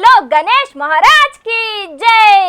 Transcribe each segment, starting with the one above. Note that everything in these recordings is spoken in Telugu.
బోలో గణేష్ మహారాజ్కి జై.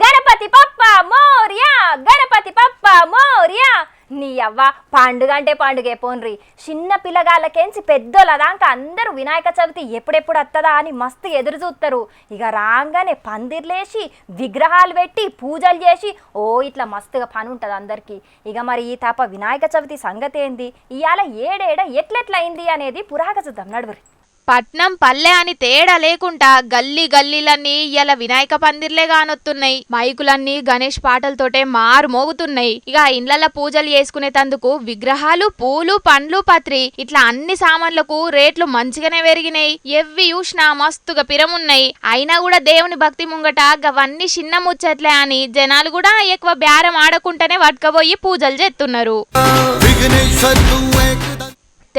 గణపతి పప్ప మోర్యా గణపతి పప్ప మోర్యా. నీ అవ్వ పండుగ అంటే పండుగే పోన్రి. చిన్న పిల్లగాళ్ళకేంచి పెద్దోళ్ళ దాకా అందరూ వినాయక చవితి ఎప్పుడెప్పుడు వస్తుందా అని మస్తు ఎదురు చూస్తారు ఇక రాగానే పందిర్లేసి విగ్రహాలు పెట్టి పూజలు చేసి ఓ ఇట్లా మస్తుగా పని ఉంటుంది అందరికీ. ఇక మరి ఈ తప్ప వినాయక చవితి సంగతి ఏంది ఇవాళ ఏడేడ ఎట్లెట్లయింది అనేది పురాక చూద్దాం. నడువురి. పట్నం పల్లె అని తేడా లేకుండా గల్లీ గల్లీలన్నీ ఇలా వినాయక పందిర్లే కానొత్తున్నాయి మైకులన్నీ గణేష్ పాటలతోటే మారు మోగుతున్నాయి. ఇక ఇండ్ల పూజలు చేసుకునేటందుకు విగ్రహాలు పూలు పండ్లు పత్రి ఇట్లా అన్ని సామాన్లకు రేట్లు మంచిగానే పెరిగినాయి. ఎవ్వి చూసినా మస్తుగా పిరమున్నాయి. అయినా కూడా దేవుని భక్తి ముంగట గవన్నీ చిన్న ముచ్చట్లే అని జనాలు కూడా ఎక్కువ బేరం ఆడకుండానే వడ్కబోయి పూజలు చేస్తున్నారు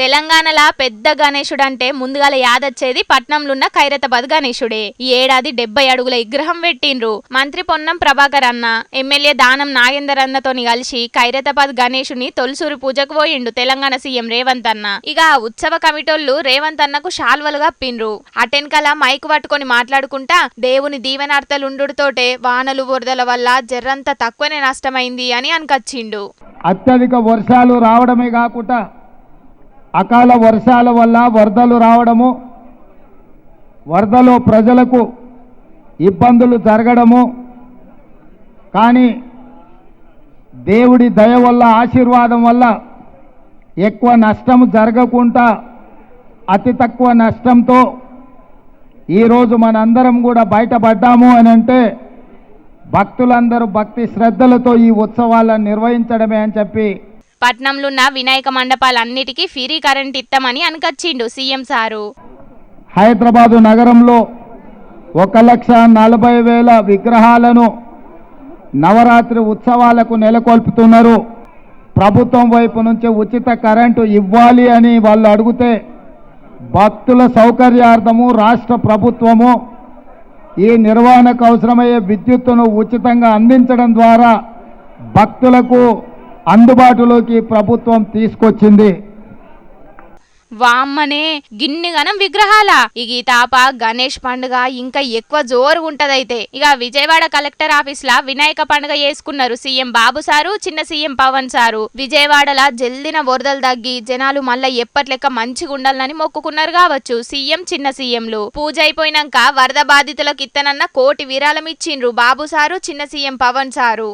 తెలంగాణలో పెద్ద గణేశుడు అంటే ముందుగాల యాదొచ్చేది పట్నంలున్న ఖైరతాబాద్ గణేశుడే. ఈ ఏడాది డెబ్బై అడుగుల విగ్రహం పెట్టిండ్రు. మంత్రి పొన్నం ప్రభాకర్ అన్న ఎమ్మెల్యే దానం నాగేందర్ అన్నతోని కలిసి ఖైరతాబాద్ గణేశుని తొలిసూరు పూజకు పోయిండు తెలంగాణ సీఎం రేవంత్ అన్న. ఇక ఉత్సవ కమిటోళ్ళు రేవంత్ అన్నకు శాల్వలుగా పిండ్రు అటెన్కల మైకు పట్టుకొని మాట్లాడుకుంటా దేవుని దీవెనార్తలుండుతోటే వానలు వరదల వల్ల జర్రంత తక్కువనే నష్టమైంది అని అనకచ్చిండు. అత్యధిక వర్షాలు రావడమే కాకుండా అకాల వర్షాల వల్ల వరదలు రావడము వరదలో ప్రజలకు ఇబ్బందులు జరగడము కానీ దేవుడి దయ వల్ల ఆశీర్వాదం వల్ల ఎక్కువ నష్టం జరగకుండా అతి తక్కువ నష్టంతో ఈరోజు మనందరం కూడా బయటపడ్డాము అని అంటే భక్తులందరూ భక్తి శ్రద్ధలతో ఈ ఉత్సవాలను నిర్వహించడమే అని చెప్పి పట్నంలున్న వినాయక మండపాలన్నిటికీ ఫ్రీ కరెంట్ ఇస్తామని అనకచ్చిండు సీఎం సారు. హైదరాబాదు నగరంలో ఒక లక్ష నలభై వేల విగ్రహాలను నవరాత్రి ఉత్సవాలకు నెలకొల్పుతున్నారు. ప్రభుత్వం వైపు నుంచి ఉచిత కరెంటు ఇవ్వాలి అని వాళ్ళు అడిగితే భక్తుల సౌకర్యార్థము రాష్ట్ర ప్రభుత్వము ఈ నిర్వహణకు అవసరమయ్యే విద్యుత్తును ఉచితంగా అందించడం ద్వారా భక్తులకు అందుబాటులోకి ప్రభుత్వం తీసుకొచ్చింది. వామ్మనే గిన్ని గనం విగ్రహాల? ఈ తాప గణేష్ పండుగ ఇంకా ఎక్కువ జోరు ఉంటదైతే. ఇక విజయవాడ కలెక్టర్ ఆఫీస్ లా వినాయక పండుగ చేసుకున్నారు సీఎం బాబు సారు చిన్న సీఎం పవన్ సారు. విజయవాడలా జల్దిన వరదలు తగ్గి జనాలు మళ్ళా ఎప్పట్లెక్క మంచిగా ఉండాలని మొక్కుకున్నారు కావచ్చు సీఎం చిన్న సీఎంలు. పూజ అయిపోయినాక వరద బాధితులకు ఇత్తనన్న కోటి విరాళం ఇచ్చిండ్రు బాబు సారు చిన్న సీఎం పవన్ సారు.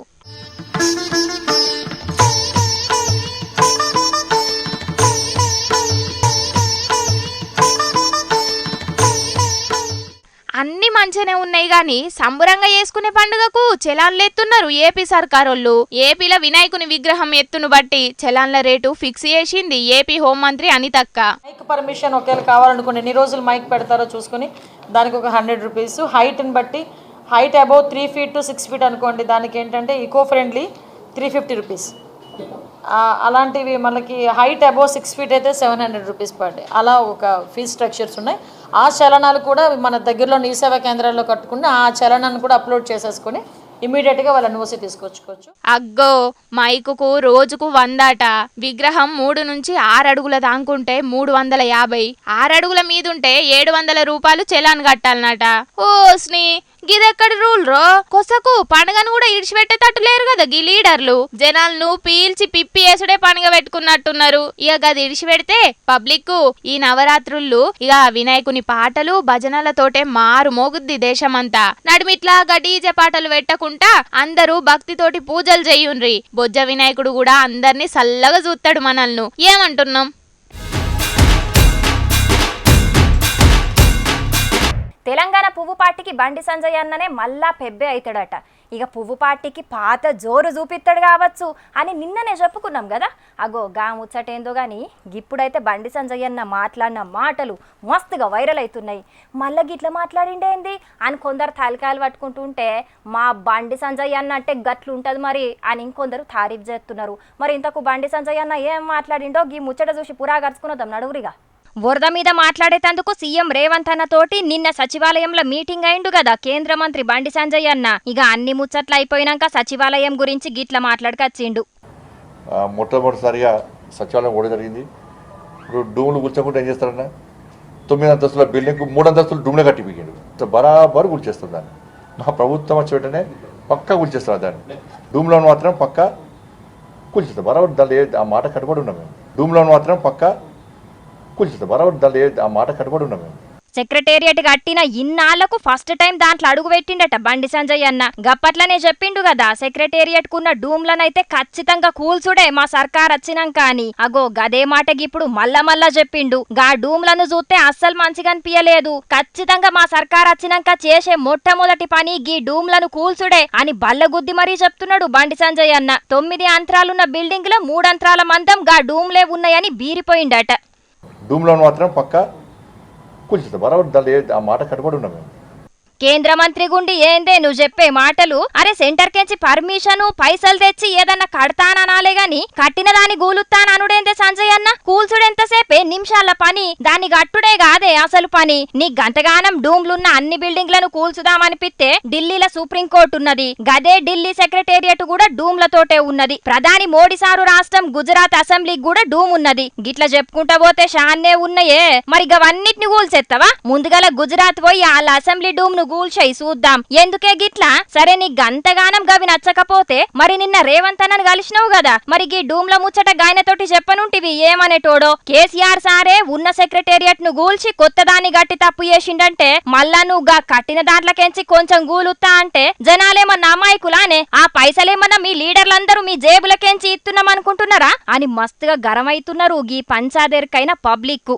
అన్ని మంచిగానే ఉన్నాయి గాని సంబురంగా చేసుకునే పండుగకు చలాన్లు ఎత్తున్నారు ఏపీ సర్కారోళ్ళు. ఏపీలో వినాయకుని విగ్రహం ఎత్తును బట్టి చలాన్ల రేటు ఫిక్స్ చేసింది ఏపీ హోంమంత్రి అనితక్క. మైక్ పర్మిషన్ ఒకవేళ కావాలనుకోండి ఎన్ని రోజులు మైక్ పెడతారో చూసుకుని దానికి ఒక హండ్రెడ్ రూపీస్. హైట్ని బట్టి height above three feet to six feet అనుకోండి దానికి ఏంటంటే eco friendly three fifty rupees అలాంటివి మనకి హైట్ అబౌవ్ సిక్స్ ఫీట్ అయితే seven hundred rupees per day అలా ఒక ఫీజ్ స్ట్రక్చర్స్ ఉన్నాయి. ఆ చలనాలు కూడా మన దగ్గరలో ఈ సేవా కేంద్రాల్లో కట్టుకుని ఆ చలనాన్ని కూడా అప్లోడ్ చేసేసుకొని ఇమీడియట్గా వాళ్ళ నోసి తీసుకొచ్చుకోవచ్చు. అగ్గో మైకుకు రోజుకు వందట. విగ్రహం మూడు నుంచి ఆరు అడుగుల దాంకుంటే మూడు వందల యాభై. ఆరు అడుగుల మీదుంటే ఏడు వందల రూపాయలు చలాన్ కట్టాలన్నట ఓ స్నీ గిదెక్కడ రూల్ రో? కొసకు పండుగను కూడా ఇడిచిపెట్టేటట్టు లేరు కదా గీ లీడర్లు. జనాలను పీల్చి పిప్పి వేసుడే పండుగ పెట్టుకున్నట్టున్నారు. ఇక గది ఇడిచిపెడితే పబ్లిక్ ఈ నవరాత్రులు ఇక వినాయకుని పాటలు భజనలతోటే మారు మోగుద్ది దేశమంతా. నడిమిట్లా డీజే పాటలు పెట్టకుండా అందరూ భక్తితోటి పూజలు చెయ్యుండ్రి బొజ్జ వినాయకుడు కూడా అందరినీ చల్లగా చూస్తాడు మనల్ని. ఏమంటున్నాం? తెలంగాణ పువ్వు పార్టీకి బండి సంజయ్ అన్ననే మళ్ళా పెబ్బే అవుతాడట ఇక పువ్వు పార్టీకి పాత జోరు చూపిస్తాడు కావచ్చు అని నిన్ననే చెప్పుకున్నాం కదా. అగో గా ముచ్చటేందో కానీ ఇప్పుడైతే బండి సంజయ్ అన్న మాట్లాడిన మాటలు మస్తుగా వైరల్ అవుతున్నాయి. మళ్ళీ గిట్ల మాట్లాడిండేంది అని కొందరు తలకాయలు పట్టుకుంటుంటే మా బండి సంజయ్ అన్న అంటే గట్లు ఉంటుంది మరి అని ఇంకొందరు తారీఫ్ చేస్తున్నారు. మరి ఇంతకు బండి సంజయ్ అన్న ఏం మాట్లాడిండో? గీ ముచ్చట చూసి పురా గరుచుకున్నదాం నడుగురిగా వరద మీద మాట్లాడేటందుకు సీఎం రేవంత్ అన్న తోటి నిన్న సచివాలయంలో మీటింగ్ అయిండు కదా కేంద్ర మంత్రి బండి సంజయ్ అన్న. ఇక అన్ని ముచ్చట్లు అయిపోయినాక సచివాలయం గురించి గిట్ల మాట్లాడకచ్చిండు. మొట్టమొదటిసారిగా సచివాలయం కూడా జరిగింది. ఇప్పుడు డూములు కూర్చోకుండా ఏం చేస్తారన్న? తొమ్మిది అంతస్తుల బిల్డింగ్ మూడు అంతస్తులు డూమ్లే కట్టిపోయాడు బరాబర్ కూల్చేస్తుంది దాన్ని. మా ప్రభుత్వం వచ్చి వెంటనే పక్కా కూల్చేస్తారు దాన్ని. డూమ్లో మాత్రం పక్కా కూల్చేస్తాం బరాబర్ దాన్ని ఆ మాట కట్టుబడి ఉన్నాం మేము. డూమ్లో మాత్రం పక్కా కూల్చేస్తాం బరాబర్ దాని ఆ మాట కట్టుబడి ఉన్నాం మేము. సెక్రటేరియట్ కట్టిన ఇన్నాళ్ళకు ఫస్ట్ టైం దాంట్లో అడుగు పెట్టిండట బండి సంజయ్ అన్న. గప్పట్లనే చెప్పిండు కదా సెక్రటేరియట్ కున్న డూమ్లనైతే ఖచ్చితంగా కూల్చుడే మా సర్కార్ వచ్చినాం అని. అగో గదే మాటకి ఇప్పుడు మళ్ళా మళ్ళా చెప్పిండు. గా డూమ్లను చూస్తే అస్సలు మంచిగా అనిపించలేదు ఖచ్చితంగా మా సర్కార్ వచ్చినాక చేసే మొట్టమొదటి పని గీ డూమ్లను కూల్చుడే అని బల్లగుద్ది మరీ చెప్తున్నాడు బండి సంజయ్ అన్న. తొమ్మిది అంతరాలున్న బిల్డింగ్లో మూడంతరాల మందం గా డూమ్లే ఉన్నాయని బీరిపోయిండట. డూమ్లో మాత్రం పక్కా కూల్చుతాం బరాబర్ దాని ఆ మాట కట్టుబడి ఉన్నాం మేము కేంద్ర మంత్రి గుండి ఏందే? నువ్వు చెప్పే మాటలు. అరే సెంటర్ కెంచి పర్మిషన్ పైసలు తెచ్చి ఏదన్నా కడతాననాలే గాని కట్టిన దాని గూలుత్తాననుడేందే సంజయ్ అన్న? కూల్చుడెంతసేపే? నిమిషాల పని. దాని గట్టుడే కాదే అసలు పని. నీ గంటగానం డూమ్లున్న అన్ని బిల్డింగ్లను కూల్చుదామనిపిస్తే ఢిల్లీలో సుప్రీంకోర్టు ఉన్నది గదే ఢిల్లీ సెక్రటేరియట్ కూడా డూమ్లతోటే ఉన్నది. ప్రధాని మోడీ సారు రాష్ట్రం గుజరాత్ అసెంబ్లీకి కూడా డూమ్ ఉన్నది గిట్ల చెప్పుకుంటా పోతే షాన్నే ఉన్నయే. మరి గవన్నిటిని కూల్చెత్తవా? ముందుగల గుజరాత్ పోయి వాళ్ళ అసెంబ్లీ డూమ్ను కూల్చేయి చూద్దాం. ఎందుకే గిట్లా? సరే నీ గంతగానం గవి నచ్చకపోతే మరి నిన్న రేవంత్ అన్నను కలిసినావు కదా మరి గీ డూమ్ల ముచ్చట గాయనతోటి చెప్పనుంటివి ఏమనేటోడో? కేసీఆర్ సారే ఉన్న సెక్రటేరియట్ను గూల్చి కొత్త దాన్ని గట్టి తప్పు చేసిండంటే మళ్ళా నువ్వు గా కట్టిన దాంట్లకెంచి కొంచెం గూలుత్తా అంటే జనాలేమన్నా అమాయకులానే? ఆ పైసలేమన్నా మీ లీడర్లందరూ మీ జేబులకెంచి ఇస్తున్నామనుకుంటున్నారా అని మస్తుగా గరమైతున్నారు గీ పంచాదేరికైన పబ్లిక్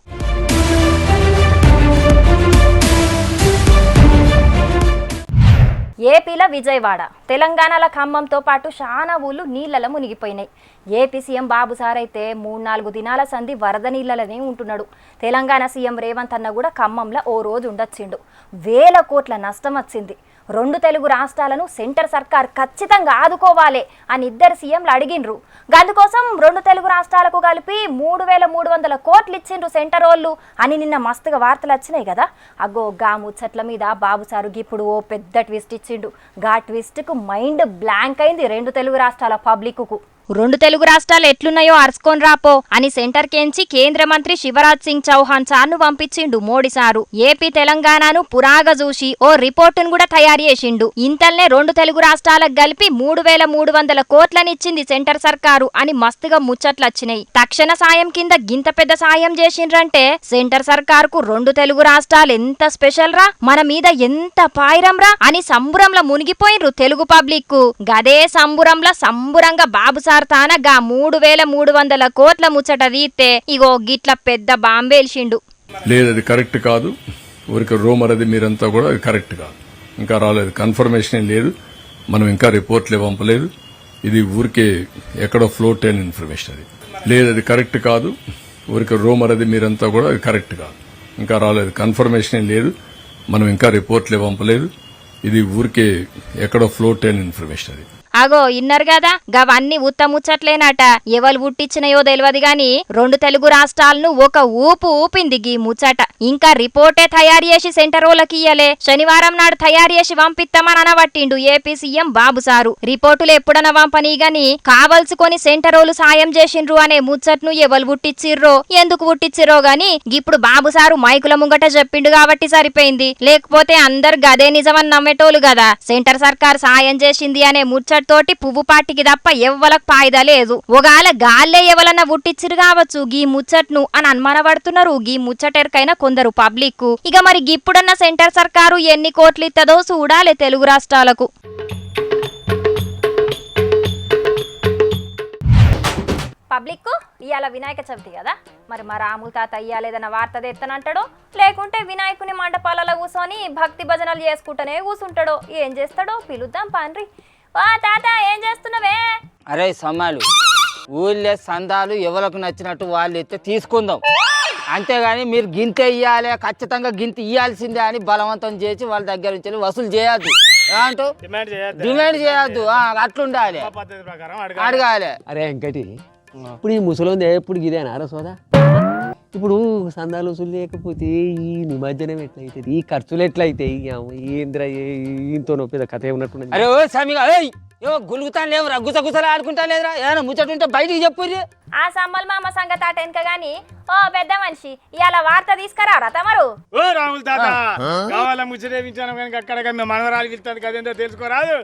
ఏపీలో విజయవాడ. తెలంగాణల ఖమ్మంతో పాటు చాలా ఊళ్ళు నీళ్ళలో మునిగిపోయినాయి. ఏపీ సీఎం బాబు సార్ అయితే మూడు నాలుగు దినాల సంధి వరద నీళ్ళలోనే ఉంటున్నాడు. తెలంగాణ సీఎం రేవంత్ అన్న కూడా ఖమ్మంలో ఓ రోజు ఉండొచ్చిండు. వేల కోట్ల నష్టం వచ్చింది. రెండు తెలుగు రాష్ట్రాలను సెంటర్ సర్కార్ ఖచ్చితంగా ఆదుకోవాలి అని ఇద్దరు సీఎంలు అడిగినరు అందుకోసం రెండు తెలుగు రాష్ట్రాలకు కలిపి మూడు వేల మూడు వందల కోట్లు ఇచ్చిండ్రు సెంటర్ వాళ్ళు అని నిన్న మస్తుగా వార్తలు వచ్చినాయి కదా. అగో గా ముచ్చట్ల మీద బాబు సారు ఇప్పుడు ఓ పెద్ద ట్విస్ట్ ఇచ్చిండు. గా ట్విస్ట్కు మైండ్ బ్లాంక్ అయింది రెండు తెలుగు రాష్ట్రాల పబ్లిక్కు. రెండు తెలుగు రాష్ట్రాలు ఎట్లున్నాయో అరుచుకొని రాపో అని సెంటర్ కేంచి కేంద్ర మంత్రి శివరాజ్ సింగ్ చౌహాన్ సార్ను పంపించిండు మోడీ సారు. ఏపీ తెలంగాణను పురాగా చూసి ఓ రిపోర్టును కూడా తయారు చేసిండు. ఇంతల్నే రెండు తెలుగు రాష్ట్రాలకు కలిపి మూడు వేల మూడు వందల కోట్లనిచ్చింది సెంటర్ సర్కారు అని మస్తుగా ముచ్చట్లొచ్చినాయి. తక్షణ సాయం కింద గింత పెద్ద సాయం చేసిండ్రంటే సెంటర్ సర్కారుకు రెండు తెలుగు రాష్ట్రాలు ఎంత స్పెషల్ రా? మన మీద ఎంత పాయిరంరా అని సంబురంలో మునిగిపోయినరు తెలుగు పబ్లిక్ గదే సంబురంలో సంబురంగా బాబు సార్గా మూడు వేల మూడు వందల కోట్ల ముచ్చట తీస్తే ఇగో గిట్ల పెద్ద బాంబేల్చిండు లేదు అది కరెక్ట్ కాదు. ఊరికి రూమర్ అది మీరంతా కూడా అది కరెక్ట్ కాదు. ఇంకా రాలేదు. కన్ఫర్మేషన్ లేదు. మనం ఇంకా రిపోర్ట్లే పంపలేదు. ఇది ఊరికే ఎక్కడో ఫ్లోట్ అయిన ఇన్ఫర్మేషన్ అది. లేదు అది కరెక్ట్ కాదు. ఊరికి రూమర్ అది మీరంతా కూడా అది కరెక్ట్ కాదు. ఇంకా రాలేదు. కన్ఫర్మేషన్ లేదు. మనం ఇంకా రిపోర్ట్లే పంపలేదు. ఇది ఊరికే ఎక్కడో ఫ్లోట్ అయిన ఇన్ఫర్మేషన్ అది. అగో ఇన్నర్ కదా గవన్నీ ఉత్తముచ్చట్లేనట ఎవరు పుట్టించినయో తెలియదు గాని రెండు తెలుగు రాష్ట్రాలను ఒక ఊపు ఊపింది గీ ముచ్చట. ఇంకా రిపోర్టే తయారు చేసి సెంటర్ వాళ్ళకి ఇయ్యలే. శనివారం నాడు తయారు చేసి పంపిస్తామని అనబట్టిండు ఏపీ సీఎం బాబు సారు. రిపోర్టులు ఎప్పుడన పంపనీ గాని కావలసుకొని సెంటర్ వాళ్ళు సాయం చేసిండ్రు అనే ముచ్చట్ను ఎవరు పుట్టించిర్రో ఎందుకు పుట్టించిర్రో గాని ఇప్పుడు బాబు సారు మైకుల ముంగట చెప్పిండు కాబట్టి సరిపోయింది. లేకపోతే అందరు గదే నిజమని నమ్మేటోళ్ళు కదా సెంటర్ సర్కార్ సాయం చేసింది అనే ముచ్చట ముచ్చటతోటి పువ్వు పాటికి తప్ప ఎవ్వలకు పాయిదా లేదు. ఒకవేళ గాల్లే ఎవలన్నా పుట్టిచ్చిరు కావచ్చు గీ ముచ్చట్ను అని అనుమానపడుతున్నారు. గీ ముచ్చటెరకైనా కొందరు పబ్లిక్ ఇక మరి ఇప్పుడున్న సెంటర్ సర్కారు ఎన్ని కోట్లు ఇత్తదో చూడాలి తెలుగు రాష్ట్రాలకు. పబ్లిక్ ఇవాళ వినాయక చవితి కదా. మరి మా రాముల తాత ఇయ్యాలేదన్న వార్త తెత్తనంటాడో? లేకుంటే వినాయకుని మండపాలలో కూర్చొని భక్తి భజనలు చేసుకుంటూనే కూర్చుంటాడో ఏం చేస్తాడో? పిలుద్దాం పాన్రి. వా తాత ఏం చేస్తున్నావే? అరే సమ్మాలు ఊళ్ళో సందాలు ఎవరికి నచ్చినట్టు వాళ్ళు ఎత్తే తీసుకుందాం. అంతేగాని మీరు గింత ఇయ్యాలి ఖచ్చితంగా గింత ఇయ్యాల్సిందే అని బలవంతం చేసి వాళ్ళ దగ్గర నుంచి వసూలు చేయొద్దు. డిమాండ్ చేయొద్దు. ఆ, అట్లుండాలి. అడగాలి. అరే వెంకటి ఇప్పుడు ఈ ముసలోంది ఎప్పుడు ఇదేనా రా సోదా. ఇప్పుడు సందాలు వసూలు లేకపోతే ఈ నిమజ్జనం ఎట్లయితుంది? ఈ ఖర్చులు ఎట్లయితాయి? ఏంద్ర ఈయంతో పెద్ద కథ ఏమన్నట్టున్నది అరే ఓ ఏమో గులుగుతాను లేవురా గుస గుసలు ఆడుకుంటా లేదురా. ఏదైనా ముచ్చట ఉంటే బయటికి చెప్పుర్రి. ఆ సమ్మల్ మామ సంగతి ఆట వెనక గాని ఓ పెద్ద మనిషి ఇవాళ వార్త తీసుకురారా తమరు? ఓ రాముల తాత కావాల వాళ్ళ ముచ్చటేపించాను కానీ అక్కడ మేము మనవరాలు వెళ్తుంది కదేందో తెలుసుకోరాదు.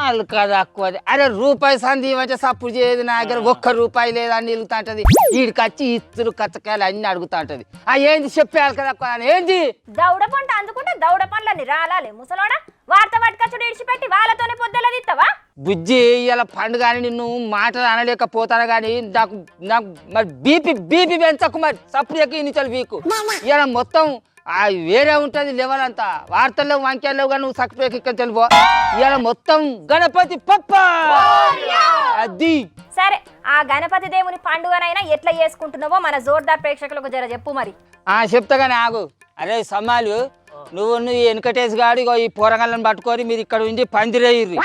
వాళ్ళు కదా ఎక్కువ అరే రూపాయి సంధి ఇవ్వంటే సప్పుడు చేయదు నా దగ్గర ఒక్క రూపాయి లేదని వెళ్తాంటది వీడికి వచ్చి ఇత్తులు కచ్చకాయలు అన్ని అడుగుతాంటది. ఆ ఏంది చెప్పేయాలి కదా అక్కువ అని. ఏంది? దౌడ పంట అందుకుంటే దౌడ పండ్లని రాలాలే ముసలోడా. వార్త పట్టుకచ్చుడు ఇడిచిపెట్టి వాళ్ళతోనే పొద్దులది ఇస్తావా బుజ్జి ఇలా పండుగ అని నిన్ను మాటలు అనలేకపోతాను కానీ నాకు నాకు మరి బీపీ బీపీ పెంచకు మరి. సప్పుడు ఎక్కి ఇన్నిచలు వీకు. ఇలా మొత్తం ఆ వేరే ఉంటుంది లెవెల్ అంతా. వార్తల్లో వంకాయలు కానీ నువ్వు సక్కు ఇక్కడ తెలిపో ఇలా మొత్తం గణపతి పప్ప. అది. సరే ఆ గణపతి దేవుని పండుగనైనా ఎట్లా చేసుకుంటున్నావో మన జోర్దార్ ప్రేక్షకులకు జర చెప్పు మరి. ఆ చెప్తా కానీ ఆగు. అరే సమ్మాలు నువ్వు ఈ వెంకటేష్ గారు ఇగో ఈ పోరగాళ్ళని పట్టుకొని మీరు ఇక్కడ ఉండి పందిరేయ్యి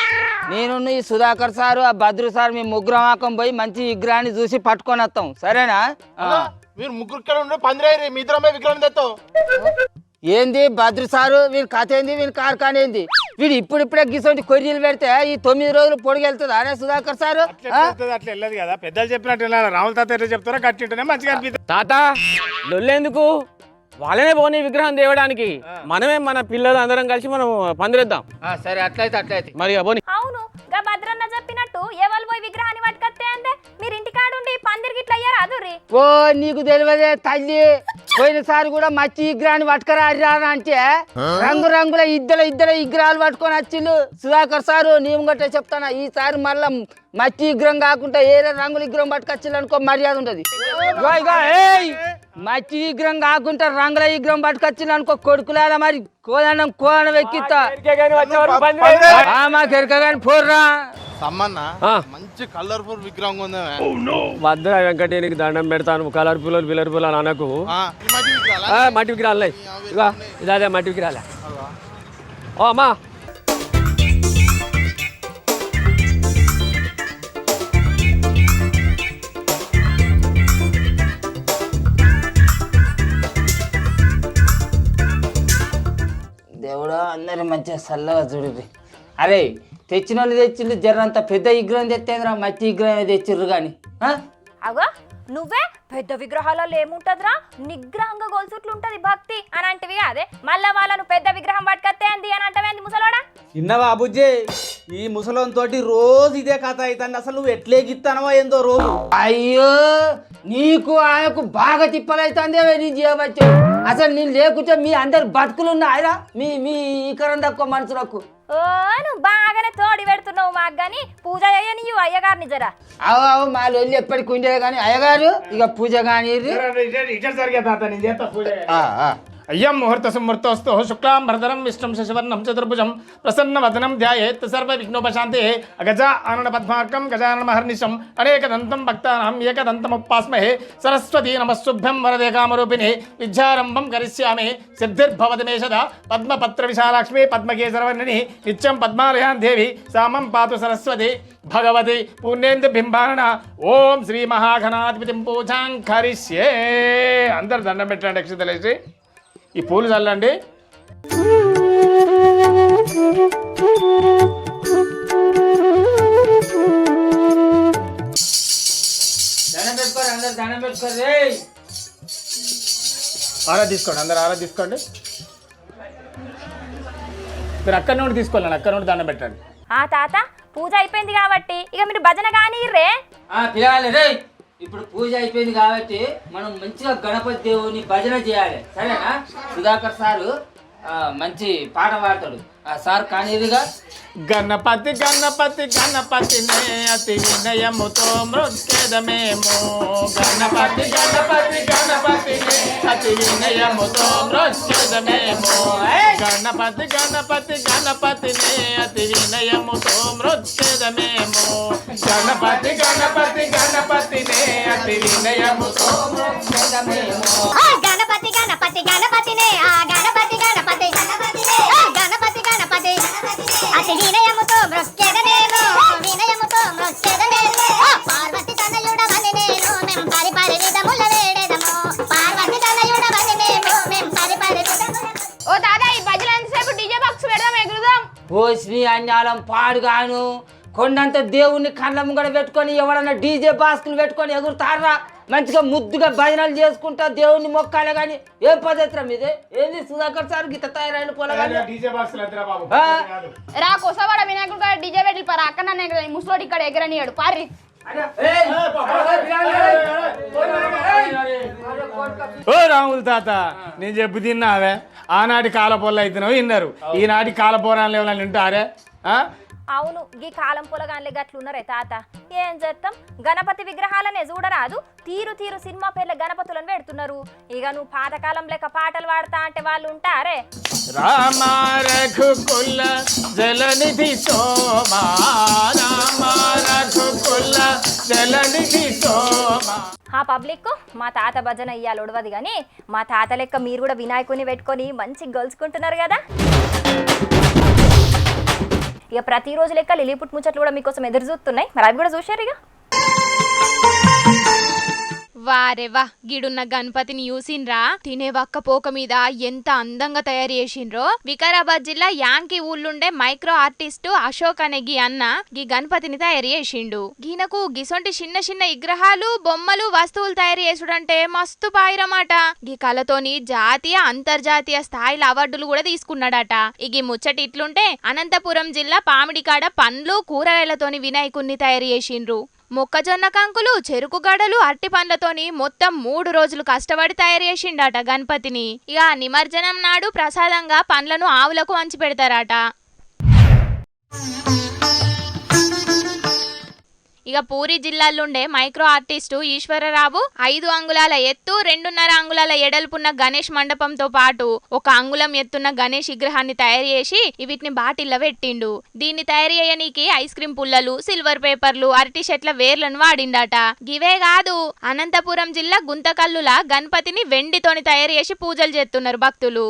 నేను ఈ సుధాకర్ సారు ఆ భద్రు సార్ మీ ముగ్గురం ఆకం పోయి మంచి విగ్రహాన్ని చూసి పట్టుకొని వస్తాం. సరేనా. మీరు ముగ్గురు ఇక్కడ ఉండే పందిరాయి మీ ఇద్దరమే విగ్రహం తెస్తావు ఏంది భద్రు సారు? వీని కథ ఏంది? వీని కార్ఖాన ఏంది? వీడు ఇప్పుడిప్పుడే గిసొంటి కొర్రీలు పెడితే ఈ తొమ్మిది రోజులు పొడిగెళ్తుంది? అరే సుధాకర్ సారు? అట్లా వెళ్ళదు కదా. పెద్దలు చెప్పినట్టు రాముల తాత ఎట్లా చెప్తారో కట్టింటేనే మంచిగా అనిపిస్తుంది. తాత లొల్లేందుకు? వాళ్ళనే పోనీ విగ్రహం తేవడానికి. మనమే మన పిల్లలు అందరం కలిసి మనం పందిరేద్దాం. ఆ, సరే అట్లయితే అట్లయితే. మరి పోనీ. అవును గా భద్రన్న చెప్పినట్టు ఎవరు పోయి విగ్రహాన్ని పట్టుకొస్తే అంటే మీరు ఇంటికాడుండి పందిరికి ఇట్లా అయ్యారు అదుర్రి? ఓ నీకు తెలియదే తల్లి. పోయినసారి కూడా మచ్చి విగ్రహాన్ని పట్టుకురా అంటే రంగు రంగుల ఇద్దరు ఇద్దరు విగ్రహాలు పట్టుకొని వచ్చిండు. సుధాకర్ సారు నీవు గట్టే చెప్తానా? ఈసారి మళ్ళా మచ్చి విగ్రహం కాకుండా ఏదో రంగుల విగ్రహం పట్టుకొచ్చిల్లు అనుకో మర్యాద ఉంటది మచ్చి విగ్రహం కాకుండా రంగుల విగ్రహం పట్టుకొచ్చిల్లు అనుకో కొడుకులాల మరి కోదన్నం కోదనం ఎక్కిస్తా. ఆ, మాకు ఎరక కానీ పోర్రా. సమ్మన్న. మంచి కలర్ఫుల్ విగ్రహం ఉంది వద్ద వెంకటేనికి దండం పెడతాను కలర్ పుల్లలు పిల్లర్ పుల్లలు అనకు. ఆ, మట్టి విగ్రహాలు? ఇది మట్టి విగ్రహాలే. ఓ అమ్మా. మంచిగా చల్లగా చూడు అరే తెచ్చిన వాళ్ళు తెచ్చిండు జరంత పెద్ద విగ్రహం తెత్తేంద్రా మట్టి విగ్రహం తెచ్చిర్రు కానీ అగో నువ్వే పెద్ద విగ్రహాలలో ఏముంటదిరా? నిగ్రహంగా గొలుసుట్లుంటది భక్తి అని అంటివి అదే మళ్ళా వాళ్ళను పెద్ద విగ్రహం పట్టుకొస్తే అంది అని అంటవేంది ముసలోడా? చిన్న బాబుజీ ఈ ముసలం తోటి రోజు ఇదే కథ అవుతుంది అసలు నువ్వు ఎట్లే గిత్తనవో ఏందో రోజు. అయ్యో నీకు ఆయనకు బాగా తిప్పలైతుంది నీ జీవబచ్చు అసలు నేను లేకుంటే మీ అందరు బతుకులు ఉన్నాయరా మీ మీ ఈకరం తక్కువ మనుషులకు. ఓ నువ్వు బాగానే తోడి పెడుతున్నావు మాకు గాని. పూజ చేయనియు అయ్యగారిని జరా. అవు అవు మా లొల్లి ఎప్పటికి ఉండేది కానీ అయ్యగారు ఇక పూజ కానీ ఇట్లా జరిగే తాత నేను చేస్తా పూజ. అయ్యం ముహూర్త సుముహూర్తోస్తు శుక్లాం భరతరం విష్ణుం శశివర్ణం చతుర్భుజం ప్రసన్న వదనం ధ్యాయేత్ సర్వ విఘ్నోపశాంతి అగజ ఆనన పద్మార్కం గజానన మహర్నిశం అనేకదంతం భక్తానాం ఏకదంతముపాస్మహే సరస్వతీ నమస్సుభ్యం వరదే కామరూపిణి విద్యారంభం కరిష్యామి సిద్ధిర్భవతి మేషద పద్మపత్ర విశాలాక్ష్మి పద్మకేశరవర్ణిని నిత్యం పద్మాలయాన్ దేవి సామం పాతు సరస్వతి భగవతి పుణ్యేందు బింబాన ఓం శ్రీ మహాఘనాధిపతిం పూజాం కరిష్యే. అందరు దండం పెట్టండి అక్షతలేసి. ఈ పూలు చల్లండి. ఆరా తీసుకోండి అందరు ఆరా తీసుకోండి. మీరు అక్కడ నుండి తీసుకోవాలండి అక్కడ నుండి దండం పెట్టండి. ఆ తాత పూజ అయిపోయింది కాబట్టి ఇక మీరు భజన కానీ రే ఆ పిల్లలు రే. ఇప్పుడు పూజ అయిపోయింది కాబట్టి మనం మంచిగా గణపతి దేవుని భజన చేయాలి. సరేనా? సుధాకర్ సారు మంచి పాట పాడతాడు. ఆ సార్ కానీదిగా గణపతి గణపతి గణపతినే అతి వినయముతో మృత్యేదమేమో గణపతి గణపతి గణపతినే అతి వినయముతో మృత్యేదమేమో గణపతి గణపతి గణపతినే అతి వినయముతో మృత్యేదమేమో గణపతి గణపతి గణపతినే అతి వినయముతో ఆ గణపతి గణపతి గణపతినే ఆ గణపతి గణపతి వినయముతో మృక్కెదనేమో వినయముతో ఆ పార్వతి తనయుడవని నేను. మేం పరి పరి విధముల వేడెదము. పార్వతి తనయుడవని మేము మేం పరి పరి విధముల ఓ దాదా ఈ భజన ఎంతసేపు డీజే బాక్స్ పెడదాం ఎగురుదాం. ఓ శ్రీ అన్యాలం పాడుగాను. కొండంత దేవుణ్ణి కళ్ళ ముంగడ పెట్టుకొని ఎవడన్నా డీజే బాస్కులు పెట్టుకొని ఎగురుతారా మంచిగా ముద్దుగా భజనలు చేసుకుంటా దేవుని మొక్కాలే కానీ ఏం పద్ధతిరా మీదే ఏంది సుధాకర్ సార్ గిట్ట తయారైన? రా కొసవాడ వినాయకుడు కాడ డీజే పెట్టి పారు అక్క నన్ను ముసలోడు ఇక్కడ ఎగరనియాడు పారి ఓ రాములు తాత నేను చెప్పు తిన్నావే ఆనాటి కాలపోళ్ళు అయితేనో విన్నారు ఈనాటి కాలపోరాలు ఏమైనా వింటారే ఆ? అవును గీ కాలం పొలగాన్లే గట్లున్నారే తాత. ఏం చేస్తాం గణపతి విగ్రహాలనే చూడరాదు. తీరు తీరు సినిమా పేర్ల గణపతులను పెడుతున్నారు. ఇక నువ్వు పాతకాలం లెక్క పాటలు పాడతా అంటే వాళ్ళు ఉంటారే? జలనిధి సోమా. జలనిధి సోమా. ఆ పబ్లిక్ మా తాత భజన ఇయ్యాలి ఒడవది కానీ మా తాత లెక్క మీరు కూడా వినాయకుని పెట్టుకొని మంచిగా గలుచుకుంటున్నారు కదా? ఇక ప్రతిరోజు లెక్క లిలీపుట్ ముచ్చట్లు కూడా మీకోసం ఎదురు చూస్తున్నాయి మరి అవి కూడా చూశారు ఇక? వారెవా గిడున్న గణపతిని చూసిండ్రా? తినే వక్క పోక మీద ఎంత అందంగా తయారు చేసిండ్రో? వికారాబాద్ జిల్లా యాంకి ఊళ్ళుండే మైక్రో ఆర్టిస్టు అశోక్ అనే గీ అన్న గీ గణపతిని తయారు చేసిండు. గీనకు గిసొంటి చిన్న చిన్న విగ్రహాలు బొమ్మలు వస్తువులు తయారు చేసుడంటే మస్తు పాయిరమాట. గీ కళతోని జాతీయ అంతర్జాతీయ స్థాయిలో అవార్డులు కూడా తీసుకున్నాడట. ఇగి ముచ్చటి ఇట్లుంటే అనంతపురం జిల్లా పామిడికాడ పండ్లు కూరగాయలతోని వినాయకుణ్ణి తయారు చేసిండ్రు. మొక్కజొన్న కంకులు చెరుకు గడలు అరటి పండ్లతోని మొత్తం మూడు రోజులు కష్టపడి తయారు చేసిండట గణపతిని. ఇక నిమజ్జనం నాడు ప్రసాదంగా పండ్లను ఆవులకు వంచి పెడతారట. ఇక పూరి జిల్లాలోండే మైక్రో ఆర్టిస్టు ఈశ్వరరావు ఐదు అంగుళాల ఎత్తు రెండున్నర అంగుళాల ఎడల్పున్న గణేష్ మండపంతో పాటు ఒక అంగుళం ఎత్తున్న గణేష్ విగ్రహాన్ని తయారు చేసి వీటిని బాటిల్లో పెట్టిండు. దీన్ని తయారు చేయనీకి ఐస్ క్రీమ్ పుల్లలు సిల్వర్ పేపర్లు అరటి చెట్ల వేర్లను వాడిండట గివే కాదు అనంతపురం జిల్లా గుంతకల్లుల గణపతిని వెండితోని తయారు చేసి పూజలు చేస్తున్నారు భక్తులు.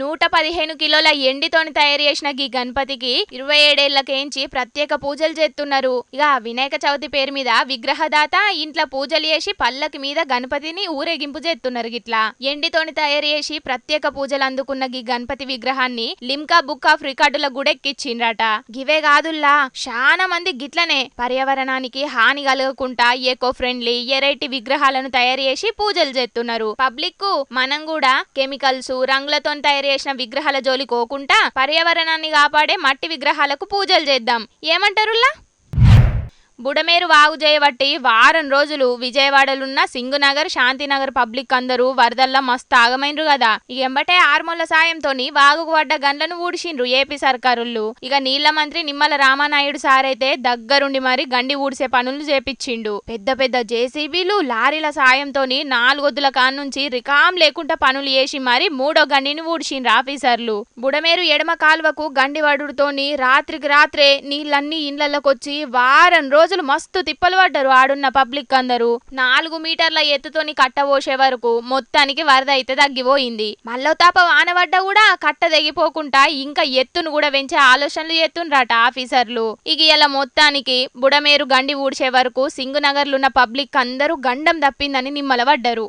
నూట పదిహేను కిలోల ఎండితోని తయారు చేసిన ఈ గణపతికి ఇరవై ఏడేళ్ళకేంచి ప్రత్యేక పూజలు చేస్తున్నారు. ఇక వినాయక చవితి పేరు మీద విగ్రహదాత ఇంట్లో పూజలు చేసి పళ్ళకి మీద గణపతిని ఊరేగింపు చేస్తున్నారు గిట్లా. ఎండితోని తయారు చేసి ప్రత్యేక పూజలు అందుకున్న ఈ గణపతి విగ్రహాన్ని లిమ్కా బుక్ ఆఫ్ రికార్డుల గుడెక్కిచ్చిండ్రట. గివే కాదుల్లా చాలా మంది గిట్లనే పర్యావరణానికి హాని కలగకుండా ఏకో ఫ్రెండ్లీ ఎరైటి విగ్రహాలను తయారు చేసి పూజలు చేస్తున్నారు. పబ్లిక్కు మనం కూడా కెమికల్స్ రంగులతో తయారు చేసిన విగ్రహాల జోలి కోకుండా పర్యావరణాన్ని కాపాడే మట్టి విగ్రహాలకు పూజలు చేద్దాం. ఏమంటారుల్లా? బుడమేరు వాగు చేయబట్టి వారం రోజులు విజయవాడలున్న సింగునగర్ శాంతినగర్ పబ్లిక్ అందరూ వరదల్లా మస్తు ఆగమైనరు కదా ఎంబటే ఆర్మోళ్ళ సాయంతోని వాగుకు పడ్డ గండ్లను ఊడిసిండ్రు ఏపీ సర్కారులు. ఇక నీళ్ళ మంత్రి నిమ్మల రామానాయుడు సార్ అయితే దగ్గరుండి మరి గండి ఊడిసే పనులు చేపించిండు పెద్ద పెద్ద జేసీబీలు లారీల సాయంతోని నాలుగొద్దుల కాన్నుంచి రికాం లేకుండా పనులు చేసి మరి మూడో గండిని ఊడిసిండ్రు ఆఫీసర్లు. బుడమేరు ఎడమ కాలువకు గండి వడుడుతోని రాత్రికి రాత్రే నీళ్ళన్నీ ఇండ్లలోకొచ్చి వారం రోజులు మస్తు తిప్పలు పడ్డారు ఆడున్న పబ్లిక్ అందరూ. నాలుగు మీటర్ల ఎత్తుతోని కట్టబోసే వరకు మొత్తానికి వరద అయితే తగ్గిపోయింది. మళ్ళీ తాప వాన పడ్డా కూడా కట్ట తెగిపోకుండా ఇంకా ఎత్తును కూడా పెంచే ఆలోచనలు చేస్తుండ్రట ఆఫీసర్లు. ఇక ఇలా మొత్తానికి బుడమేరు గండి ఊడ్చే వరకు సింగునగర్లున్న పబ్లిక్ అందరూ గండం తప్పిందని నిమ్మలపడ్డారు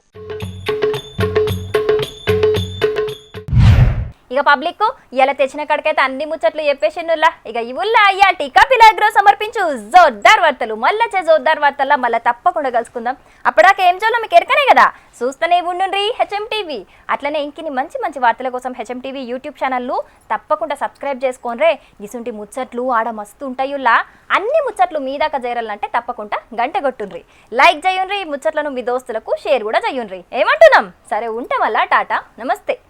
ఇక పబ్లిక్ ఇలా తెచ్చిన కాడికైతే అన్ని ముచ్చట్లు చెప్పేసిండులా ఇక ఇవుల్లా అయ్యా టీకా పిలాగ్రో సమర్పించు. జోర్దార్ వార్తలు మళ్ళా జోర్దార్ వార్తల్లా మళ్ళీ తప్పకుండా కలుసుకుందాం. అప్పటిదాకా ఏం చేయాలో మీకు ఎరకనే కదా? చూస్తూనే ఉండుండ్రి హెచ్ఎం టీవీ అట్లనే ఇంకిని మంచి మంచి వార్తల కోసం హెచ్ఎం టీవీ యూట్యూబ్ ఛానల్ను తప్పకుండా సబ్స్క్రైబ్ చేసుకోనరే గిసుంటి ముచ్చట్లు ఆడ మస్తు ఉంటాయుల్లా. అన్ని ముచ్చట్లు మీ దాకా చేరాలంటే తప్పకుండా గంట కొట్టుండ్రి. లైక్ చేయుండ్రి ఈ ముచ్చట్లను మీ దోస్తులకు షేర్ కూడా చేయుండ్రి. ఏమంటున్నాం? సరే ఉంటే మళ్ళా టాటా. నమస్తే.